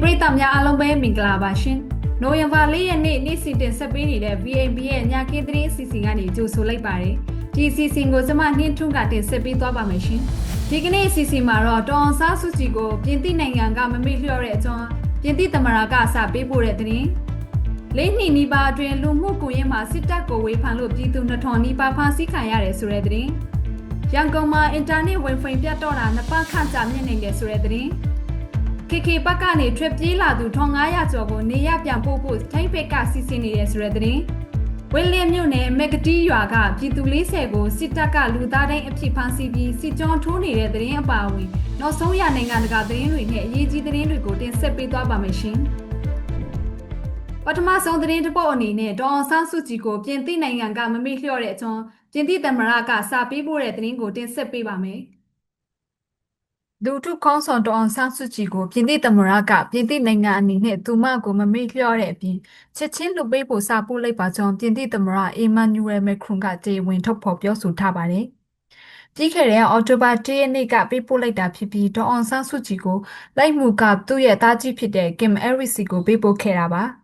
ပရိသတ်များအားလုံးပဲမင်္ဂလာပါရှင်။နိုဝင်ဘာ၄ရက်နေ့နေ့စဉ်တင်ဆက်ပေးနေတဲ့ VAB ရဲ့ညကင်းသတင်းအစီအစဉ်ကနေကြိုဆိုလိုက်ပါတယ်။ဒီအစီအစဉ်ကိုကျွန်မနှင်းထွန်းကတင်ဆက်ပေးသွားပါမယ်ရှင်။ဒီကနေ့အစီအစဉ်မှာတော့တော်အောင်စားစုကြည်ကိုပြင်သစ်နိုင်ငံကမမေ့လျော့တဲ့အကြောင်းပြင်သစ်သမ္မတကစာပေးပို့တဲ့သတင်း။လေးနှစ်နီးပါးအတွင်းလူမှုကွန်ရက်မှာစစ်တပ်ကိုဝေဖန်လို့ပြည်သူနှစ်ထောင်နီးပါးဖမ်းဆီးခံရတယ်ဆိုတဲ့သတင်း။ရန်ကုန်မှာအင်တာနက်ဝင်ဖွင့်ပြတ်တော့တာနှစ်ပတ်ခန့်ကြာမြင့်နေတယ်ဆိုတဲ့သတင်း။ KK ဘက်ကနေထွက်ပြေးလာသူ1900ကျော်ကိုနေရပြန်ပို့ဖို့ထိုင်းဘက်ကစီစဉ်နေတယ်ဆိုတဲ့သတင်းဝင်းလင်းမြို့နယ်မက်ကတီးရွာကပြည်သူ40ကိုစစ်တပ်ကလူသားတိုင်းအဖြစ်ဖမ်းဆီးပြီးစစ်ကြောထိုးနေတဲ့သတင်းအပါအဝင်နောက်ဆုံးရနိုင်ငံတကာသတင်းတွေနဲ့အရေးကြီးသတင်းတွေကိုတင်ဆက်ပေးသွားပါမယ်ရှင်ပထမဆုံးသတင်းတစ်ပုဒ်အနေနဲ့ဒေါအောင်ဆန်းစုကြည်ကိုပြင်သစ်နိုင်ငံကမမေ့လျော့တဲ့အကြောင်းပြင်သစ်သမ္မတကစာပေးပို့တဲ့သတင်းကိုတင်ဆက်ပေးပါမယ်။ လူထုခေါင်းဆောင်ဒေါအောင်ဆန်းစုကြည်ကိုပြင်သစ်သမ္မတကပြင်သစ်နိုင်ငံအနေနဲ့သူမကိုမမေ့လျော့တဲ့အပြင်ချက်ချင်းလူပေးဖို့စာပို့လိုက်ပါကြောင်းပြင်သစ်သမ္မတအီမန်နျူရယ်မက်ခရွန်ကကြေဝင်ထုတ်ဖော်ပြောဆိုထားပါတယ်။ပြီးခဲ့တဲ့အော်တိုဘာ၁ရက်နေ့ကပေးပို့လိုက်တာဖြစ်ပြီးဒေါအောင်ဆန်းစုကြည်ကိုလိုက်မှုကသူ့ရဲ့သားကြီးဖြစ်တဲ့ကင်အဲရစ်စီကိုပေးပို့ခဲ့တာပါ။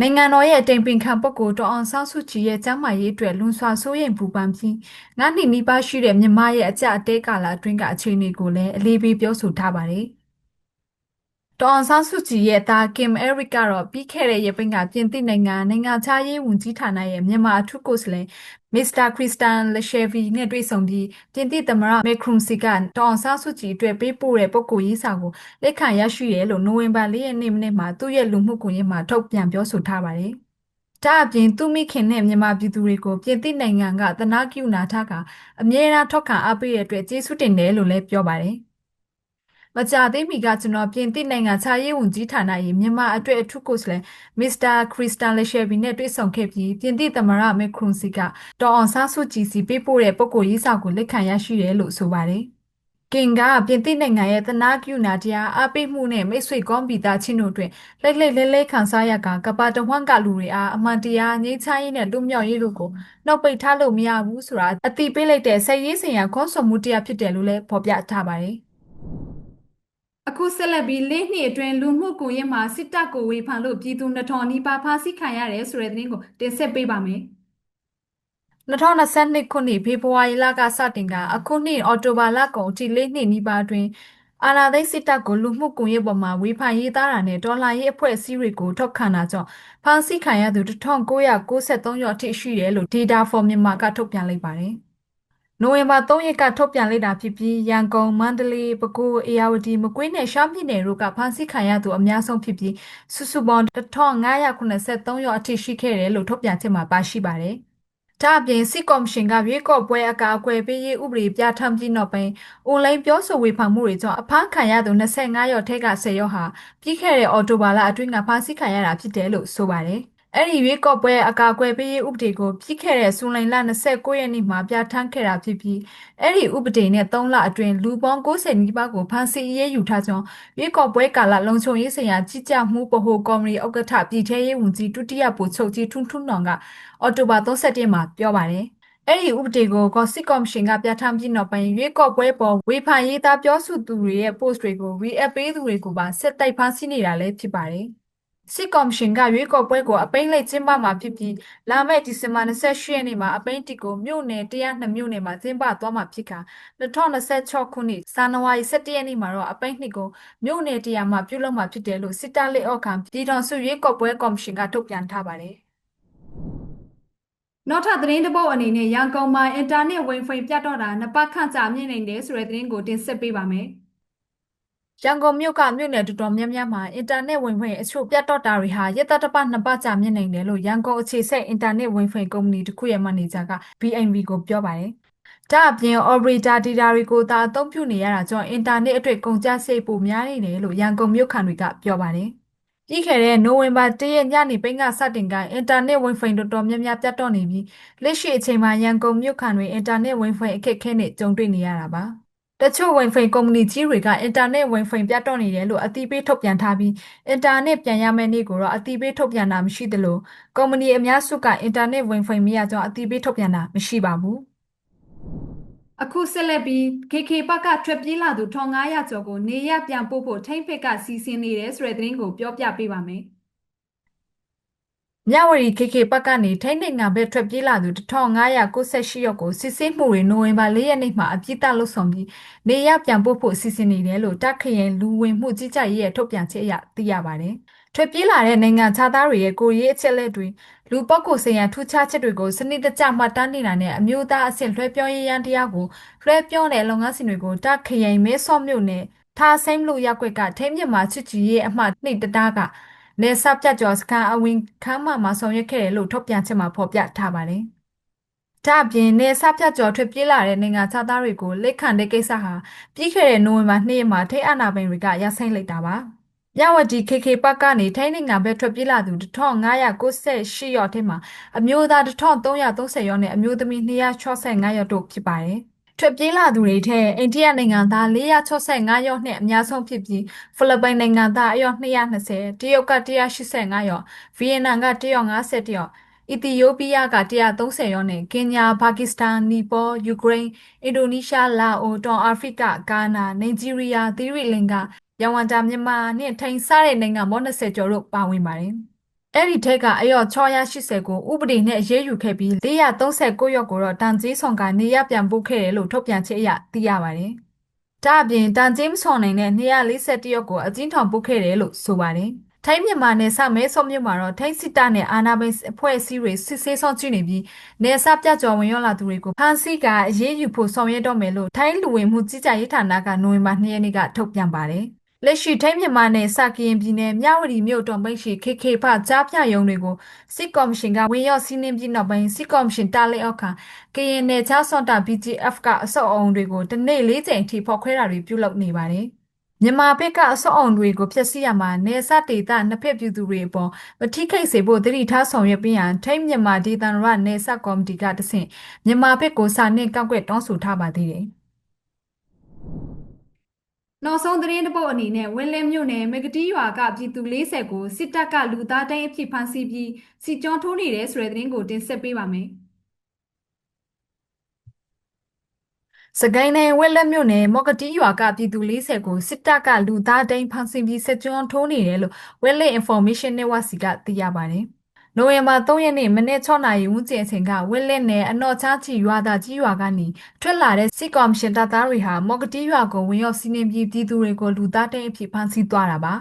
နိုင်ငံတော်ရဲ့အတိမ်ပင်ခံပုဂ္ဂိုလ်ဒေါအောင်ဆန်းစုကြည်ရဲ့ကျမ်းမာရေးအတွက်လွန်စွာစိုးရိမ်ပူပန်ပြီးငါးနှစ်နီးပါးရှိတဲ့မြန်မာရဲ့အကြအတဲကာလအတွင်းကအခြေအနေကိုလည်းအလေးပေးပြောဆိုထားပါတယ်။ ဒေါအောင်ဆန်းစုကြည်ရဲ့သားကင်အဲရစ်ကတော့ပြီးခဲ့တဲ့ရက်ပိုင်းကပြင်သစ်နိုင်ငံနိုင်ငံခြားရေးဝန်ကြီးဌာနရဲ့မြန်မာအထူးကိုယ်စားလှယ်မစ္စတာခရစ်စတန်လက်ရှယ်ဗီနဲ့တွေ့ဆုံပြီးပြင်သစ်သမ္မတမက်ခရွန်စီကဒေါအောင်ဆန်းစုကြည်အတွက်ပေးပို့တဲ့ပုဂ္ဂိုလ်ရေးစာကိုလက်ခံရရှိတယ်လို့နိုဝင်ဘာ၄ရက်နေ့မနေ့မှာသူ့ရဲ့လူမှုကွန်ရက်မှာထုတ်ပြန်ပြောဆိုထားပါတယ်။ဒါအပြင်သူမိခင်နဲ့မြန်မာပြည်သူတွေကိုပြင်သစ်နိုင်ငံကသနာကိူနာထားကအမြဲတမ်းထောက်ခံအားပေးတဲ့အတွက်ကျေးဇူးတင်တယ်လို့လည်းပြောပါတယ်။ မကြာသေးမီကကျွန်တော်ပြင်သစ်နိုင်ငံခြားရေးဝန်ကြီးဌာန၏မြန်မာအတွက်အထူးကိုယ်စားလှယ်မစ္စတာခရစ်စတန်လက်ရှယ်ဗီနဲ့တွေ့ဆုံခဲ့ပြီးပြင်သစ်သမ္မတမက်ခရွန်စီကဒေါ်အောင်ဆန်းစုကြည်စီပေးပို့တဲ့ပုဂ္ဂိုလ်ရေးစာကိုလက်ခံရရှိတယ်လို့ဆိုပါတယ်။ကင်ကပြင်သစ်နိုင်ငံရဲ့သနာကျူနာတရားအပိမှုနဲ့မိတ်ဆွေကောင်းပီတာချင်းတို့တွင်လက်လက်လဲလဲခံစားရကကပါတဝန့်ကလူတွေအားအမှန်တရားငြိမ်းချမ်းရေးနဲ့လူမျိုးရေးတို့ကိုနှုတ်ပိတ်ထားလို့မရဘူးဆိုတာအတိပေးလိုက်တဲ့ဆက်ရေးစင်ရခွန်ဆောင်မှုတရားဖြစ်တယ်လို့လည်းဖော်ပြထားပါတယ်။ အခုဆက်လက်ပြီးလေးနှစ်အတွင်းလူမှုကွန်ရက်မှာစစ်တပ်ကိုဝေဖန်လို့ပြည်သူနှစ်ထောင်နီးပါးဖမ်းဆီးခံရတယ်ဆိုတဲ့သတင်းကိုတင်ဆက်ပေးပါမယ်။2022ခုနှစ်ဖေဖော်ဝါရီလကစတင်ကအခုနှစ်အော်တိုဘာလကုန်အထိလေးနှစ်နီးပါးအတွင်းအာဏာသိမ်းစစ်တပ်ကိုလူမှုကွန်ရက်ပေါ်မှာဝေဖန်ရေးသားတာနဲ့ဒေါ်လာရေးအဖွဲ့အစည်းတွေကိုထောက်ခံတာကြောင့်ဖမ်းဆီးခံရသူ1993ယောက်အထိရှိတယ်လို့ Data for Myanmar ကထုတ်ပြန်လိုက်ပါတယ်။ နိုဝင်ဘာ3ရက်ကထုတ်ပြန်လိုက်တာဖြစ်ပြီးရန်ကုန်မန္တလေးပဲခူးအေရဝတီမကွေးနဲ့ရှမ်းပြည်နယ်တို့ကဖမ်းဆီးခံရသူအများဆုံးဖြစ်ပြီးစုစုပေါင်း1583ယောက်အထိရှိခဲ့တယ်လို့ထုတ်ပြန်ချက်မှာပါရှိပါတယ်။ဒါအပြင်စစ်ကော်မရှင်ကရွေးကောက်ပွဲအကာအကွယ်ပေးရေးဥပဒေပြဋ္ဌာန်းပြီးနောက်ပိုင်းအွန်လိုင်းပြောဆိုဝေဖန်မှုတွေကြောင့်အဖမ်းခံရသူ25ယောက်ထက်က10ယောက်ဟာပြီးခဲ့တဲ့အော်တိုဘာလအတွင်းကဖမ်းဆီးခံရတာဖြစ်တယ်လို့ဆိုပါတယ်။ အဲ့ဒီရွေးကောက်ပွဲအကာအကွယ်ပေးရေးဥပဒေကိုပြီးခဲ့တဲ့ဇွန်လလ29ရက်နေ့မှာပြဋ္ဌာန်းခဲ့တာဖြစ်ပြီးအဲ့ဒီဥပဒေနဲ့3လအတွင်းလူပေါင်း90နီးပါးကိုဖမ်းဆီးအရေးယူထားကြောင်းရွေးကောက်ပွဲကာလလုံခြုံရေးဆိုင်ရာကြီးကြပ်မှုဗဟိုကော်မတီဥက္ကဋ္ဌပြည်ထရေးဝန်ကြီးဒုတိယဗိုလ်ချုပ်ကြီးထွန်းထွန်းနောင်ကအော်တိုဘာ31ရက်မှာပြောပါတယ်အဲ့ဒီဥပဒေကိုကော်စစ်ကော်မရှင်ကပြဋ္ဌာန်းပြီးနောက်ပိုင်းရွေးကောက်ပွဲပေါ်ဝေဖန်ရေးသားပြောဆိုသူတွေရဲ့ post တွေကို re-up ပေးသူတွေကိုပါဆက်တိုက်ဖမ်းဆီးနေတာလည်းဖြစ်ပါတယ်။ စစ်ကော်မရှင်ကရွေးကောက်ပွဲကိုအပိန်းလိုက်ကျင်းပမှာဖြစ်ပြီးလာမယ့်ဒီဇင်ဘာ28ရက်နေ့မှာအပိန်းတီကိုမြို့နယ်102မြို့နယ်မှာကျင်းပသွားမှာဖြစ်က2026ခုနှစ်ဇန်နဝါရီ17ရက်နေ့မှာတော့အပိန်းနှစ်ကိုမြို့နယ်100မှာပြုလုပ်မှာဖြစ်တယ်လို့စစ်တပ်လက်အောက်ခံပြည်ထောင်စုရွေးကောက်ပွဲကော်မရှင်ကထုတ်ပြန်ထားပါတယ်နောက်ထပ်သတင်းတစ်ပုဒ်အနေနဲ့ရန်ကုန်မှာအင်တာနက်ဝင်ဖွင့်ပြတ်တော့တာနှစ်ပတ်ခန့်ကြာမြင့်နေတယ်ဆိုတဲ့သတင်းကိုတင်ဆက်ပေးပါမယ်။ ရန်ကုန်မြို့ကမြို့နယ်တော်တော်များများမှာအင်တာနက်ဝင်ဖွင့်အချို့ပြတ်တော့တာတွေဟာရက်တပတ်နှစ်ပတ်ကြာမြင့်နိုင်တယ်လို့ရန်ကုန်အခြေစိုက်အင်တာနက်ဝင်ဖွင့်ကုမ္ပဏီတစ်ခုရဲ့မန်နေဂျာက BNB ကိုပြောပါတယ်။ဒါအပြင် operator data တွေကိုသာအသုံးပြုနေရတာကြောင့်အင်တာနက်အတွက်ကုန်ကျစရိတ်ပိုများနေတယ်လို့ရန်ကုန်မြို့ခံတွေကပြောပါတယ်။ပြီးခဲ့တဲ့နိုဝင်ဘာ၁ရက်ညနေပိုင်းကစတင်ကအင်တာနက်ဝင်ဖွင့်တော်တော်များများပြတ်တော့နေပြီးလက်ရှိအချိန်မှာရန်ကုန်မြို့ခံတွေအင်တာနက်ဝင်ဖွင့်အခက်အခဲနဲ့ကြုံတွေ့နေရတာပါ။ တချို့ဝင်ဖိန်ကုမ္ပဏီကြီးတွေက အင်တာနက်ဝင်ဖိန်ပြတ်တော့နေတယ်လို့ အသိပေးထုတ်ပြန်ထားပြီး အင်တာနက်ပြန်ရမယ့်နေ့ကိုတော့ အသိပေးထုတ်ပြန်တာမရှိသလို ကုမ္ပဏီအများစုက အင်တာနက်ဝင်ဖိန်မရကြောင်း အသိပေးထုတ်ပြန်တာမရှိပါဘူးအခုဆက်လက်ပြီး KK ဘက်ကထွက်ပြေးလာသူ1500ကျော်ကိုနေရပြန်ပို့ဖို့ထိမ့်ဖက်ကစီစဉ်နေတယ်ဆိုတဲ့သတင်းကိုပြောပြပေးပါမယ် မြဝတီ KK ဘက်ကနေထိမ့်နိုင်ငံဘက်ထွက်ပြေးလာသူ1598ယောက်ကိုစစ်ဆေးမှုတွေနိုဝင်ဘာ4ရက်နေ့မှာအပြစ်ဒဏ်လုပ်ဆောင်ပြီးနေရပြန်ပို့ဖို့စီစဉ်နေတယ်လို့တပ်ခရင်လူဝင်မှုကြီးကြပ်ရေးရဲ့ထုတ်ပြန်ချက်အရသိရပါတယ်။ထွက်ပြေးလာတဲ့နိုင်ငံခြားသားတွေရဲ့ကိုယ်ရေးအချက်အလက်တွေလူပုဂ္ဂိုလ်ဆိုင်ရာထူးခြားချက်တွေကိုစနစ်တကျမှတ်တမ်းနေတာနဲ့အမျိုးသားအဆင့်လွှဲပြောရေးရန်တရားကိုလွှဲပြောတဲ့လုပ်ငန်းစဉ်တွေကိုတပ်ခရင်မဲဆော့မြို့နယ်ထားဆိုင်လို့ရက်ွက်ကထိမ့်မြမှာချစ်ကြည်ရေးအမှတ်နှိတ်တတားက နေဆပ်ပြတ်ကျော်စကန်အဝင်ခမ်းမှာမှာဆောင်ရွက်ခဲ့တယ်လို့ထုတ်ပြန်ချက်မှာဖော်ပြထားပါတယ်။ဒါ့အပြင်နေဆပ်ပြတ်ကျော်ထွက်ပြေးလာတဲ့နိုင်ငံသားသားတွေကိုလက်ခံတဲ့ကိစ္စဟာပြီးခဲ့တဲ့နိုဝင်ဘာ2ရက်မှာထိတ်အနာပိုင်တွေကရဆိုင်လိုက်တာပါ။မြဝတီ KK ပတ်ကနေထိုင်းနိုင်ငံဘက်ထွက်ပြေးလာသူ1598ယောက်ထဲမှာအမျိုးသား1330ယောက်နဲ့အမျိုးသမီး265ယောက်တို့ဖြစ်ပါတယ်။ ထွက်ပြေးလာသူတွေထဲအိန္ဒိယနိုင်ငံသား465ယောက်နဲ့အများဆုံးဖြစ်ပြီးဖိလစ်ပိုင်နိုင်ငံသားအယောက်220တရုတ်က185ယောက်ဗီယက်နမ်က150ယောက်အီသီယိုးပီးယားက130ယောက်နဲ့ကင်ညာပါကစ္စတန်နီပေါယူကရိန်းအင်ဒိုနီးရှားလာအိုတောင်အာဖရိကဂါနာနိုင်ဂျီးရီးယားသီရိလင်္ကာရဝမ်ဒါမြန်မာနဲ့ထိုင်းစားတဲ့နိုင်ငံပေါင်း20ကျော်တို့ပါဝင်ပါတယ် အဲ့ဒီထက်ကအယောက်680ကိုဥပဒေနဲ့အရေးယူခဲ့ပြီး439ယောက်ကိုတော့တန်ကြီးဆောင်ကနေရပြန်ပို့ခဲ့တယ်လို့ထုတ်ပြန်ချက်အရသိရပါတယ်။ဒါအပြင်တန်ကြီးမဆောင်နိုင်တဲ့241ယောက်ကိုအကျဉ်းထောင်ပို့ခဲ့တယ်လို့ဆိုပါတယ်။ထိုင်းမြန်မာနယ်စပ်မဲဆော့မြို့မှာတော့ထိုင်းစစ်တပ်နဲ့အာဏာပိုင်အဖွဲ့အစည်းတွေစစ်ဆေးဆောင်ကြည့်နေပြီးနယ်စပ်ပြကြော်ဝင်ရောက်လာသူတွေကိုဖမ်းဆီးကအရေးယူဖို့ဆောင်ရွက်တော့မယ်လို့ထိုင်းလူဝင်မှုကြီးကြပ်ရေးဌာနကနိုဝင်ဘာ2ရက်နေ့ကထုတ်ပြန်ပါတယ်။ လက်ရှိထိုင်းမြန်မာနယ်စကရင်ပြည်နယ်မြဝတီမြို့တော်ပိတ်ရှိ KK ဖကြားပြယုံတွေကိုစစ်ကော်မရှင်ကဝင်ရောက်စီးနင်းပြီးနောက်ပိုင်းစစ်ကော်မရှင်တားလက်အောက်ကကရင်နယ်ခြားစွန်တာ BGF ကအစောအုံတွေကိုတနေ့၄ကြိမ်ထိဖောက်ခွဲတာတွေပြုလုပ်နေပါတယ်။မြန်မာဘက်ကအစောအုံတွေကိုဖျက်ဆီးရမှာနေဆက်ဒေသနှစ်ဖက်ပြည်သူတွေအပေါ်မထိခိုက်စေဖို့တတိထားဆောင်ရွက်ပြီးရန်ထိုင်းမြန်မာဒေသရနေဆက်ကော်မတီကတဆင့်မြန်မာဘက်ကိုစာနှင့်ကောက်ွက်တောင်းဆိုထားပါသေးတယ်။ နောက်ဆုံးသတင်းတစ်ပုဒ်အနေနဲ့ဝင်းလင်းမြို့နယ်မကတိရွာကပြည်သူ40ကိုစစ်တပ်ကလူသားတိုင်းအဖြစ်ဖမ်းဆီးပြီးစီကြောထိုးနေတယ်ဆိုတဲ့သတင်းကိုတင်ဆက်ပေးပါမယ်။စကိုင်းနယ်ဝက်လက်မြို့နယ်မော်ကတီရွာကပြည်သူ40ကိုစစ်တပ်ကလူသားတိုင်းဖမ်းဆီးပြီးစစ်ကြောထိုးနေတယ်လို့ဝက်လက် information network စီကသိရပါတယ်။ နိုဝင်ဘာ3ရက်နေ့မနေ့6နာရီဝန်းကျင်အချိန်ကဝက်လက်နယ်အနော်ချားချီရွာသားကြီးရွာကနေထွက်လာတဲ့စစ်ကော်မရှင်တပ်သားတွေဟာမော်ကတီရွာကိုဝင်ရောက်စီးနင်းပြီးပြည်သူတွေကိုလူသားတိန်အဖြစ်ဖမ်းဆီးသွားတာပါ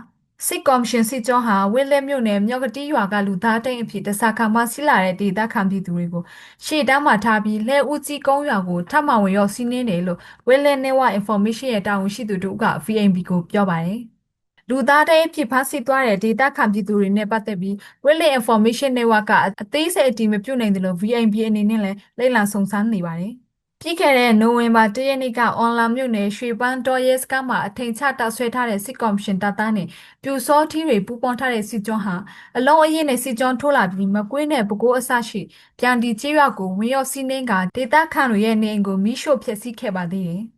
စစ်ကော်မရှင်စစ်ကြောဟာဝက်လက်မြို့နယ်မြောက်ကတိရွာကလူသားတိန်အဖြစ်တစားခံမှဆီလာတဲ့ဒေသခံပြည်သူတွေကိုရှေ့တန်းမှာထားပြီးလဲဦးကြီးကုန်းရွာကိုထပ်မံဝင်ရောက်စီးနင်းတယ်လို့ဝက်လက် network information ရဲ့တာဝန်ရှိသူတို့က VNB ကိုပြောပါတယ် လူသားတိုင်းဖြစ်ဖမ်းဆီးသွားတဲ့ဒေတာခံပြည်သူတွေနဲ့ပတ်သက်ပြီး Willing Information Network ကအသေးစိတ်အတည်မပြုနိုင်တယ်လို့ VNB အနေနဲ့လည်းလိမ့်လံစုံစမ်းနေပါတယ်။ပြီးခဲ့တဲ့နိုဝင်ဘာ၁ရက်နေ့ကအွန်လိုင်းမြို့နယ်ရွှေပန်းတော်ရဲစကမှာအထင်ချတောက်ဆွဲထားတဲ့စစ်ကော်မရှင်တပ်သားနဲ့ပြူစောထီးတွေပူးပေါင်းထားတဲ့စစ်ကြောင်းဟာအလုံးအရင်နဲ့စစ်ကြောင်းထိုးလာပြီးမကွေးနဲ့ပဲခူးအစရှိပြန်ဒီကျေးရွာကိုဝင်ရောက်စီးနှင်းကဒေသခံတွေရဲ့နေအိမ်ကိုမိရှို့ဖျက်ဆီးခဲ့ပါသေးတယ်။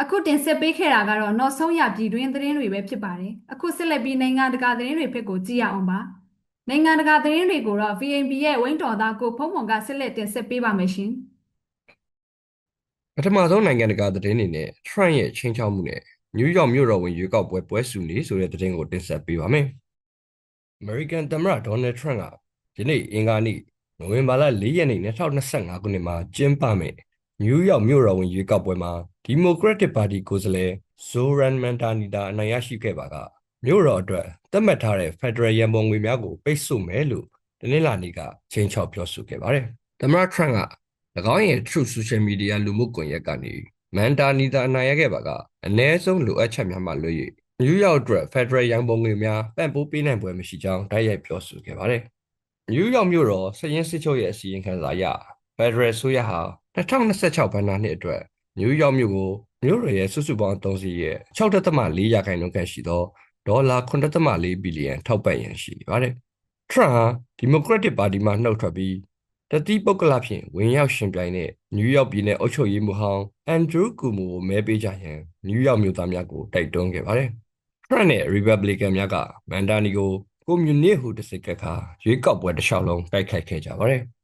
အခုတင်ဆက်ပေးခဲ့တာကတော့နောက်ဆုံးရပြည်တွင်းသတင်းတွေပဲဖြစ်ပါတယ်အခုဆက်လက်ပြီးနိုင်ငံတကာသတင်းတွေဘက်ကိုကြည့်ရအောင်ပါနိုင်ငံတကာသတင်းတွေကိုတော့ VNB ရဲ့ဝင်းတော်သားကိုဖုံးဖုံကဆက်လက်တင်ဆက်ပေးပါမယ်ရှင်ပထမဆုံးနိုင်ငံတကာသတင်းတွေနဲ့ Trump ရဲ့ချင်းချောက်မှုနဲ့နယူးယောက်မြို့တော်ဝင်ရွေးကောက်ပွဲပွဲစုနေဆိုတဲ့သတင်းကိုတင်ဆက်ပေးပါမယ်။ American သမ္မတ Donald Trump ကယနေ့အင်္ဂါနေ့နိုဝင်ဘာလ4ရက်နေ့2025ခုနှစ်မှာကျင်းပမယ် နယူးယောက်မြို့တော်ဝင်ရွေးကောက်ပွဲမှာဒီမိုကရက်တစ်ပါတီကိုယ်စားလှယ်ဇိုရန်မန်တာနီတာအနိုင်ရရှိခဲ့ပါကမြို့တော်အတွက်သတ်မှတ်ထားတဲ့ Federal ရန်ပုံငွေများကိုပိတ်ဆို့မယ်လို့တနင်္လာနေ့ကချိန်ချောက်ပြောဆိုခဲ့ပါတယ်။သမ္မတ Trump က၎င်းရဲ့ Truth Social Media လူမှုကွန်ရက်ကနေမန်တာနီတာအနိုင်ရခဲ့ပါကအ ਨੇ ဆုံးလိုအပ်ချက်များမှလွှဲ၍နယူးယောက်အတွက် Federal ရန်ပုံငွေများပံ့ပိုးပေးနိုင်ပွဲမရှိကြောင်းတိုက်ရိုက်ပြောဆိုခဲ့ပါတယ်။နယူးယောက်မြို့တော်စရင်စစ်ချုပ်ရဲ့အစည်းအဝေးခန်းစာအရ Federal ဆိုရဟာ2026ဘဏ္ဍာနှစ်အတွက်နယူးယောက်မြို့ကိုမြို့ရရဲ့စုစုပေါင်းအသုံးစရိတ်ရဲ့6.4ရာခိုင်နှုန်းခန့်ရှိသောဒေါ်လာ9.4ဘီလီယံထောက်ပံ့ရန်ရှိပါတယ်။ထရန့်ဟာဒီမိုကရက်တစ်ပါတီမှနှုတ်ထွက်ပြီးတတိပုဂ္ဂလဖြင့်ဝင်ရောက်ရှင်ပြိုင်တဲ့နယူးယောက်ပြည်နယ်အုပ်ချုပ်ရေးမှူးဟောင်းအန်ဒရူးကူမူကိုမဲပေးကြရန်နယူးယောက်မြို့သားများကိုတိုက်တွန်းခဲ့ပါတယ်။ထရန့်နဲ့ Republican များကမန်ဒါနီကိုကွန်မြူနစ်ဟူတစိတ်ကခါရွေးကောက်ပွဲတစ်လျှောက်လုံးတိုက်ခိုက်ခဲ့ကြပါတယ်။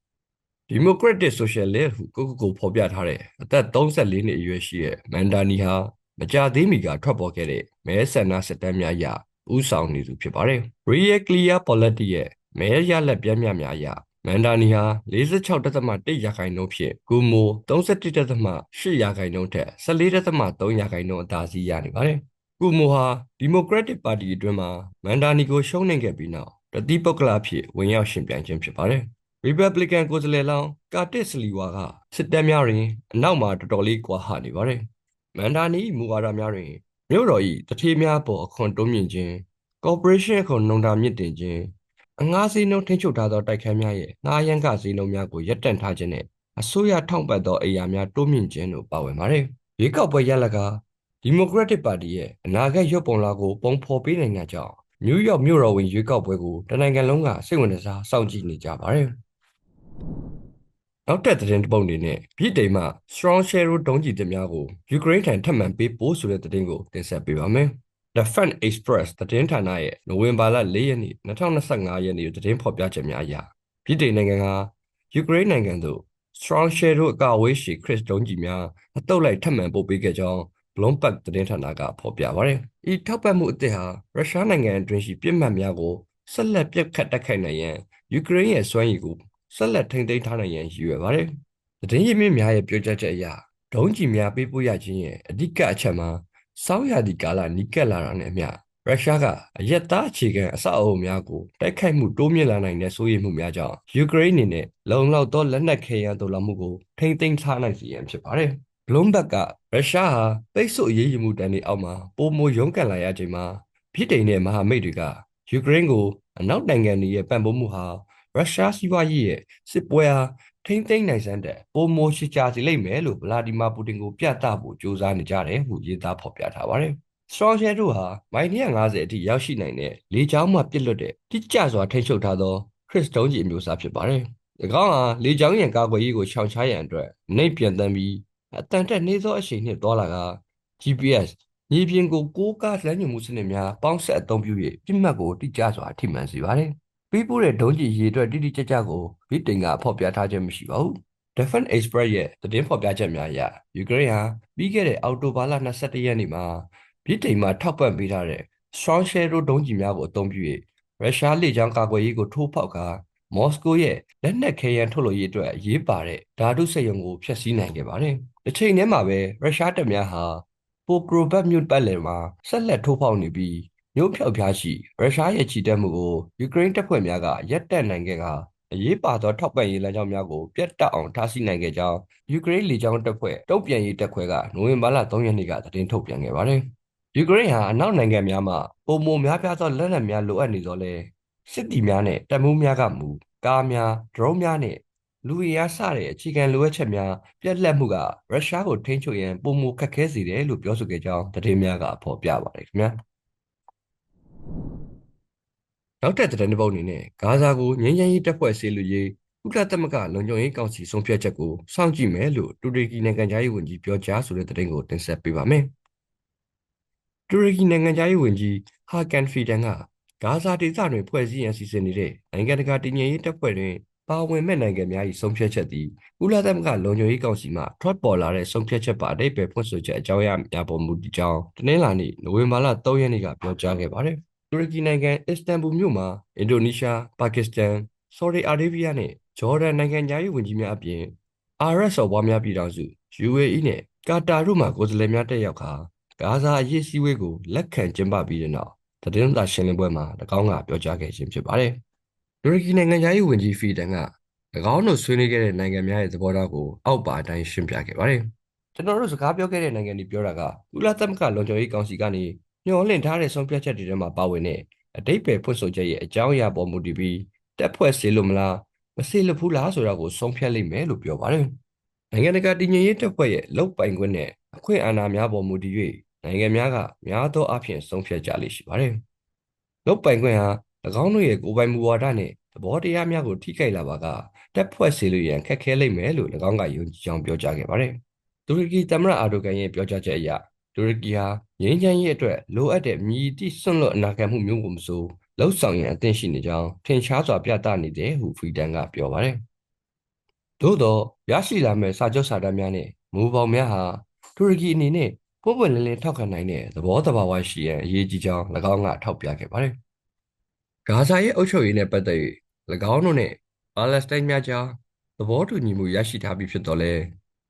Democratic Socialist ဟုကိုကိုကိုဖော်ပြထားတဲ့အသက်34နှစ်အရွယ်ရှိတဲ့မန်ဒါနီဟာမကြာသေးမီကထွက်ပေါ်ခဲ့တဲ့မဲဆန္ဒစစ်တမ်းများအရဥဆောင်နေသူဖြစ်ပါတယ်။ Real Clear Politics ရဲ့မဲရလက်ပြမ်းမြများအရမန်ဒါနီဟာ46.1ရာခိုင်နှုန်းဖြင့်ဂူမို31.8ရာခိုင်နှုန်းထက်14.3ရာခိုင်နှုန်းအသာစီးရနေပါတယ်။ဂူမိုဟာဒီမိုကရက်တစ်ပါတီအတွင်းမှာမန်ဒါနီကိုရှုံးနိမ့်ခဲ့ပြီးနောက်တတိပုဂ္ဂလအဖြစ်ဝင်ရောက်ရှင်ပြိုင်ခြင်းဖြစ်ပါတယ်။ Republican ကိုယ်စားလှယ်လောင်းကာတစ်စလီဝါကစစ်တမ်းများတွင်အနောက်မှာတော်တော်လေးကွာဟနေပါတယ်။မန်ဒါနီမူဝါဒများတွင်မြို့တော်၏တထေးများပေါ်အခွန်တိုးမြင့်ခြင်း corporation အခွန်နှုံတာမြင့်တင်ခြင်းအငှားစည်းနှုန်းထိန်းချုပ်ထားသောတိုက်ခန်းများရဲ့ငှားရမ်းကစည်းနှုန်းများကိုရပ်တန့်ထားခြင်းနဲ့အစိုးရထောက်ပံ့သောအရာများတိုးမြင့်ခြင်းတို့ပါဝင်ပါတယ်။ရွေးကောက်ပွဲရလဒ်ကဒီမိုကရက်တစ်ပါတီရဲ့အနာဂတ်ရုပ်ပုံလာကိုပုံဖော်ပေးနိုင်တာကြောင့်နယူးယောက်မြို့တော်ဝင်ရွေးကောက်ပွဲကိုတနိုင်ငံလုံးကစိတ်ဝင်စားစောင့်ကြည့်နေကြပါတယ်။ နောက်ထပ်သတင်းတစ်ပုဒ်အနေနဲ့ပြည်တိမ်မှ Strong Shadow ဒုံးကျည်တင်များကိုယူကရိန်းထံထပ်မံပေးပို့ဆိုတဲ့သတင်းကိုတင်ဆက်ပေးပါမယ်။ The Fan Express သတင်းဌာနရဲ့နိုဝင်ဘာလ4ရက်နေ့2025ရက်နေ့သတင်းဖော်ပြချက်များအရပြည်တိမ်နိုင်ငံကယူကရိန်းနိုင်ငံသို့ Strong Shadow အကာအဝေးရှိ Chris ဒုံးကျည်များအတုပ်လိုက်ထပ်မံပို့ပေးခဲ့ကြောင်း Bloomberg သတင်းဌာနကဖော်ပြပါတယ်။ဤထောက်ပံ့မှုအသစ်ဟာရုရှားနိုင်ငံအတွင်းရှိပြစ်မှတ်များကိုဆက်လက်ပြတ်ခတ်တိုက်ခိုက်နိုင်ရန်ယူကရိန်းရဲ့စွမ်းရည်ကို ဆက်လက်ထိန်းသိမ်းထားနိုင်ရန်ရည်ရွယ်ပါတယ်။သတင်းရင်းမြစ်များရဲ့ပြောကြားချက်အရဒုံးကျည်များပေးပို့ရခြင်းရဲ့အဓိကအချက်မှာစောင်းရာသီကာလနီးကပ်လာတာနဲ့အမျှရုရှားကအယက်သားအခြေခံအဆောက်အအုံများကိုတိုက်ခိုက်မှုတိုးမြင့်လာနိုင်တဲ့စိုးရိမ်မှုများကြောင့်ယူကရိန်းအနေနဲ့လုံလောက်သောလက်နက်ခဲယမ်းတော်လှန်မှုကိုထိန်းသိမ်းထားနိုင်စေရန်ဖြစ်ပါတယ်။ Bloomberg ကရုရှားဟာပိတ်ဆို့အရေးယူမှုတန်းတွေအောက်မှာပိုမိုရုန်းကန်လာရချိန်မှာပြည်ထိုင်တဲ့မဟာမိတ်တွေကယူကရိန်းကိုအနောက်နိုင်ငံတွေရဲ့ပံ့ပိုးမှုဟာ ရုရှားစီးပွားရေးရဲ့စစ်ပွဲဟာထိမ့်သိမ်းနိုင်စမ်းတဲ့ပိုမိုရှိချာစေလိမ့်မယ်လို့ဗလာဒီမာပူတင်ကိုပြသဖို့ကြိုးစားနေကြတယ်ဟုရေးသားဖော်ပြထားပါတယ်။ Strong Shadow ဟာမိုင်250အထိရောက်ရှိနိုင်တဲ့လေကြောင်းမှပြစ်လွတ်တဲ့တိကျစွာထိန်းချုပ်ထားသော Chris ဒုံးကျည်အမျိုးအစားဖြစ်ပါတယ်။၎င်းဟာလေကြောင်းရန်ကာကွယ်ရေးကိုရှောင်ရှားရန်အတွက်နှိပ်ပြန်တမ်းပြီးအတန်တက်နှေးသောအချိန်နှင့်တွာလာက GPS မြေပြင်ကိုကိုးကားလမ်းညွှန်မှုစနစ်များပေါင်းဆက်အသုံးပြု၍ပြစ်မှတ်ကိုတိကျစွာထိမှန်စေပါတယ်။ ပြီးပို့တဲ့ဒုံးကျည်ရေအတွက်တိတိကျကျကိုဗြိတိန်ကဖော်ပြထားခြင်းမရှိပါဘူး။ Defense Express ရဲ့သတင်းဖော်ပြချက်များအရယူကရိန်းဟာပြီးခဲ့တဲ့အောက်တိုဘာလ22ရက်နေ့မှာဗြိတိန်မှထောက်ပံ့ပေးထားတဲ့ Strong Shadow ဒုံးကျည်များကိုအသုံးပြု၍ရုရှားလေကြောင်းကာကွယ်ရေးကိုထိုးဖောက်ကာမော်စကိုရဲ့လက်နက်ခဲယမ်းထုတ်လုပ်ရေးအတွက်အရေးပါတဲ့ဓာတုစက်ရုံကိုဖျက်ဆီးနိုင်ခဲ့ပါတယ်။တစ်ချိန်တည်းမှာပဲရုရှားတပ်များဟာပိုကရိုဘတ်မြို့ပတ်လည်မှာဆက်လက်ထိုးဖောက်နေပြီး မြို့ဖြောက်ဖျားရှိရုရှားရဲ့ချီတက်မှုကိုယူကရိန်းတပ်ဖွဲ့များကရပ်တန့်နိုင်ခဲ့ကအရေးပါသောထောက်ပံ့ရေးလမ်းကြောင်းများကိုပြတ်တောက်အောင်ထားရှိနိုင်ခဲ့ကြောင်းယူကရိန်းလေကြောင်းတပ်ဖွဲ့တုံ့ပြန်ရေးတပ်ခွဲကနိုဝင်ဘာလ3ရက်နေ့ကသတင်းထုတ်ပြန်ခဲ့ပါတယ်။ယူကရိန်းဟာအနောက်နိုင်ငံများမှပုံမများပြားသောလက်နက်များလိုအပ်နေသောလဲစစ်တီများနဲ့တပ်မှုများကမူကားများဒရုန်းများနဲ့လူရည်အားစတဲ့အခြေခံလိုအပ်ချက်များပြက်လက်မှုကရုရှားကိုထိန်းချုပ်ရန်ပုံမခက်ခဲစေတယ်လို့ပြောဆိုခဲ့ကြောင်းသတင်းများကဖော်ပြပါတယ်ခင်ဗျာ နောက်ထပ်သတင်းတစ်ပုဒ်အနေနဲ့ဂါဇာကိုငြိမ်းချမ်းရေးတပ်ဖွဲ့ဆေးလူရေးကုလသမဂ္ဂလုံခြုံရေးကောင်စီဆုံးဖြတ်ချက်ကိုစောင့်ကြည့်မယ်လို့တူရကီနိုင်ငံသားရေးဝန်ကြီးပြောကြားဆိုတဲ့သတင်းကိုတင်ဆက်ပေးပါမယ်တူရကီနိုင်ငံသားရေးဝန်ကြီးဟာကန်ဖီဒန်ကဂါဇာဒေသတွင်ဖွဲ့စည်းရန်စီစဉ်နေတဲ့နိုင်ငံတကာတည်ငြိမ်ရေးတပ်ဖွဲ့တွင်ပါဝင်မဲ့နိုင်ငံများ၏ဆုံးဖြတ်ချက်သည်ကုလသမဂ္ဂလုံခြုံရေးကောင်စီမှထွက်ပေါ်လာတဲ့ဆုံးဖြတ်ချက်ပါအဓိပ္ပာယ်ဖွင့်ဆိုချက်အကြောင်းအရာများပေါ်မူတည်ကြောင်းတနင်္လာနေ့နိုဝင်ဘာလ3ရက်နေ့ကပြောကြားခဲ့ပါတယ်။ တူရကီနိုင်ငံအစ္စတန်ဘူမြို့မှာအင်ဒိုနီးရှား၊ပါကစ္စတန်၊ဆော်ဒီအာရေးဗီးယားနဲ့ဂျော်ဒန်နိုင်ငံသားရေးဝန်ကြီးများအပြင်အာရပ်စော်ဘွားများပြည်ထောင်စု UAE နဲ့ကာတာတို့မှကိုယ်စားလှယ်များတက်ရောက်ခါဂါဇာအရေးစည်းဝေးကိုလက်ခံကျင်းပပြီးတဲ့နောက်သတင်းစာရှင်းလင်းပွဲမှာ၎င်းကပြောကြားခဲ့ခြင်းဖြစ်ပါတယ်။တူရကီနိုင်ငံသားရေးဝန်ကြီးဖီဒန်က၎င်းတို့ဆွေးနွေးခဲ့တဲ့နိုင်ငံများရဲ့သဘောထားကိုအောက်ပါအတိုင်းရှင်းပြခဲ့ပါတယ်။ကျွန်တော်တို့စကားပြောခဲ့တဲ့နိုင်ငံတွေပြောတာကကုလသမဂ္ဂလုံခြုံရေးကောင်စီကနေ ညှော်လင့်ထားတဲ့ဆုံးဖြတ်ချက်တွေထဲမှာပါဝင်တဲ့အတိတ်ပဲဖွင့်ဆိုချက်ရဲ့အကြောင်းအရာပေါ်မူတည်ပြီးတက်ဖွဲ့စေလို့မလားမစေလို့ဘူးလားဆိုတာကိုဆုံးဖြတ်လိမ့်မယ်လို့ပြောပါတယ်။နိုင်ငံတကာတည်ငြိမ်ရေးတပ်ဖွဲ့ရဲ့လုံပိုင်ခွင့်နဲ့အခွင့်အာဏာများပေါ်မူတည်၍နိုင်ငံများကများသောအားဖြင့်ဆုံးဖြတ်ကြလိမ့်ရှိပါတယ်။လုံပိုင်ခွင့်ဟာ၎င်းတို့ရဲ့ကိုယ်ပိုင်မူဝါဒနဲ့သဘောတရားများကိုထိခိုက်လာပါကတက်ဖွဲ့စေလို့ရန်ခက်ခဲလိမ့်မယ်လို့၎င်းကယုံကြည်ကြောင်းပြောကြားခဲ့ပါတယ်။တူရကီသမ္မတအာဒိုကန်ရဲ့ပြောကြားချက်အရ တူရကီဟာငြိမ်းချမ်းရေးအတွက်လိုအပ်တဲ့မြည်တိစွန့်လွတ်အနာဂတ်မှုမျိုးကိုမဆိုလှုပ်ဆောင်ရန်အသင့်ရှိနေကြောင်းထင်ရှားစွာပြသနေတယ်ဟုဖီဒန်ကပြောပါတယ်သို့တော့ရရှိလာမဲ့စာချုပ်စာတမ်းများနဲ့မူပေါင်းများဟာတူရကီအနေနဲ့ပွင့်ပွင့်လင်းလင်းထောက်ခံနိုင်တဲ့သဘောတဘာဝရှိရန်အရေးကြီးကြောင်း၎င်းကထောက်ပြခဲ့ပါတယ်။ဂါဇာရဲ့အုပ်ချုပ်ရေးနဲ့ပတ်သက်၍၎င်းတို့နဲ့ပါလက်စတိုင်းများကြားသဘောတူညီမှုရရှိထားပြီးဖြစ်တော်လဲ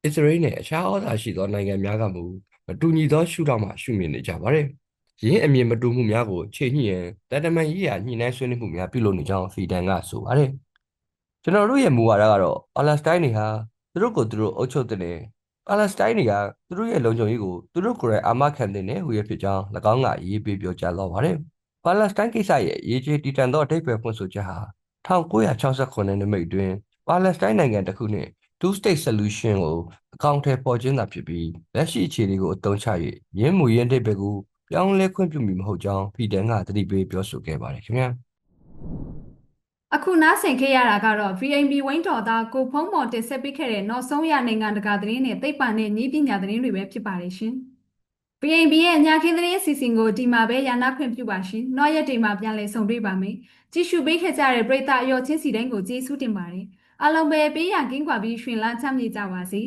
အစ္စရေးနဲ့အခြားဩဇာရှိသောနိုင်ငံများကမူမ တူညီသောရှုထောင့်မှရှုမြင်နေကြပါတယ်။ယင်းအမြင်မတူမှုများကိုချိန်ညှိရန်တန်တမန်ရေးရာညှိနှိုင်းဆွေးနွေးမှုများပြုလုပ်နေကြောင်းဖီဒန်ကဆိုပါတယ်။ကျွန်တော်တို့ရဲ့မူဝါဒကတော့ပါလက်စတိုင်းတွေဟာသူတို့ကိုသူတို့အုပ်ချုပ်တဲ့ပါလက်စတိုင်းတွေကသူတို့ရဲ့လုံခြုံရေးကိုသူတို့ကိုယ်တိုင်အာမခံတဲ့နဲ့ဟူရဖြစ်ကြောင်း၎င်းကရေးပေးပြောကြားလာပါတယ်။ပါလက်စတိုင်းကိစ္စရဲ့ရေးချေတည်တံသောအထိပ္ပယ်ဖွင့်ဆိုချက်ဟာ1969ခုနှစ်မိတ်တွင်ပါလက်စတိုင်းနိုင်ငံတစ်ခုနှင့် two state solution ကိုအကောင့်ထဲပေါ်ခြင်းသာဖြစ်ပြီးလက်ရှိအခြေအနေကိုအသုံးချ၍ရင်းမှုရင်းအထိပ္ပယ်ကိုပြောင်းလဲခွင့်ပြုမည်မဟုတ်ကြောင်းဖီဒန်ကသတိပေးပြောဆိုခဲ့ပါတယ်ခင်ဗျာအခုနားဆင်ခဲ့ရတာကတော့ VNB ဝိန်းတော်သားကိုဖုံးမော်တင်ဆက်ပေးခဲ့တဲ့နောက်ဆုံးရနိုင်ငံတကာသတင်းနဲ့သိပ္ပံနဲ့နည်းပညာသတင်းတွေပဲဖြစ်ပါတယ်ရှင်။ VNB ရဲ့ညခင်းသတင်းအစီအစဉ်ကိုဒီမှာပဲရနာခွင့်ပြုပါရှင်။နောက်ရက်တွေမှာပြန်လည်ဆုံတွေ့ပါမယ်။ကြည့်ရှုပေးခဲ့ကြတဲ့ပရိသတ်အယောချင်းစီတိုင်းကိုကျေးဇူးတင်ပါတယ်။ အားလုံးပဲပေးရန်ကင်းကွာပြီးရှင်လန်းချမ်းမြေ့ကြပါစေ။